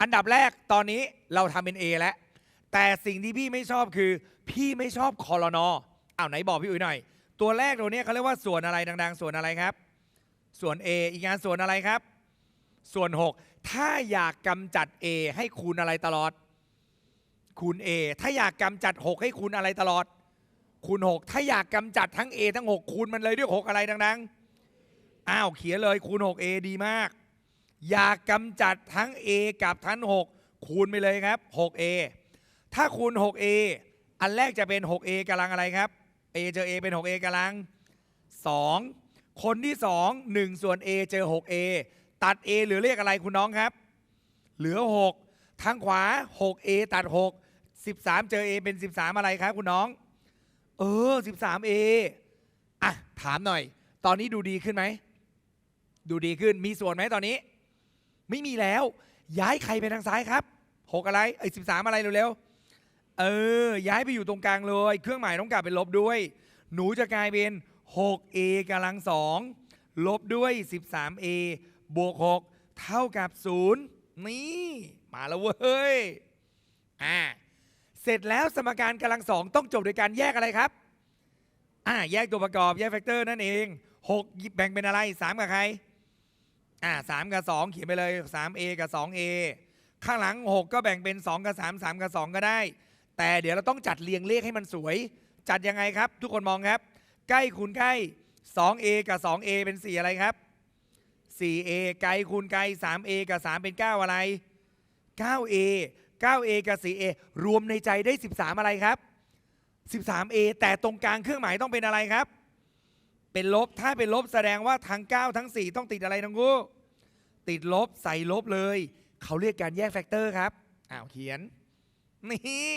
อันดับแรกตอนนี้เราทำเป็น A แล้ว แต่สิ่งที่พี่ไม่ชอบคือ พี่ไม่ชอบคอรนออ้าวไหนบอกพี่อุ๋ยหน่อย ตัวแรกตัวเนี้ยเขาเรียกว่าส่วนอะไรดังๆ ส่วนอะไรครับ ส่วน A อีกงานส่วนอะไรครับ ส่วน 6 ถ้าอยากกำจัด A ให้คูณอะไรตลอด คูณ A ถ้าอยากกำจัด 6 ให้คูณอะไรตลอด คูณ 6 ถ้าอยากกำจัดทั้ง A ทั้ง 6 คูณมันเลยด้วย 6 อะไรดังๆ อ้าวเขียนเลยคูณ 6A ดีมาก อยากกำจัดทั้ง A กับทั้ง 6 คูณไปเลยครับ 6A ถ้าคูณ 6A อันแรกจะเป็น 6A กำลังอะไรครับ A เจอ A เป็น 6A กำลัง 2 คนที่ 2 1 ส่วน A เจอ 6A ตัด A เหลือเลขอะไรคุณน้องครับ เหลือ 6 ทางขวา 6A ตัด 6 13 เจอ A เป็น 13 อะไรครับคุณน้อง เออ 13A อะ ถามหน่อย ตอนนี้ดูดีขึ้นไหม ดูดีขึ้น มีส่วนไหมตอนนี้ ไม่มีแล้ว ย้ายใครไปทางซ้ายครับ6อะไรเอ้ย13อะไรเร็วๆเออ ย้ายไปอยู่ตรงกลางเลย เครื่องหมายต้องกลับเป็นลบด้วย หนูจะกลายเป็น 6a กำลังสองลบด้วย 13a บวก 6 เท่ากับ 0 นี่ มาแล้วเว้ยอ่าเสร็จแล้วสมการกำลังสองต้องจบโดยการแยกอะไรครับอ่าแยกตัวประกอบแยกแฟกเตอร์นั่นเอง 6 แบ่งเป็นอะไร 3 กับใคร อ่า3กับ2เขียนไปเลย 3a กับ 2a ข้างหลัง6ก็แบ่งเป็น2กับ3 3กับ2ก็ได้ แต่เดี๋ยวเราต้องจัดเรียงเลขให้มันสวย จัดยังไงครับ ทุกคนมองครับ ใกล้คูณใกล้ 2a กับ 2a เอเป็น4อะไรครับ 4a ไกลคูณไกล 3a กับ3เป็น9อะไร 9a 9a กับ 4a รวมในใจได้13อะไรครับ 13a แต่ตรงกลางเครื่องหมายต้องเป็นอะไรครับ เป็นลบถ้าเป็นลบแสดงว่าทั้ง 9 ทั้ง 4 ต้องติดอะไรทั้งคู่ติดลบใส่ลบเลย เขาเรียกการแยกแฟกเตอร์ครับอ้าวเขียนนี่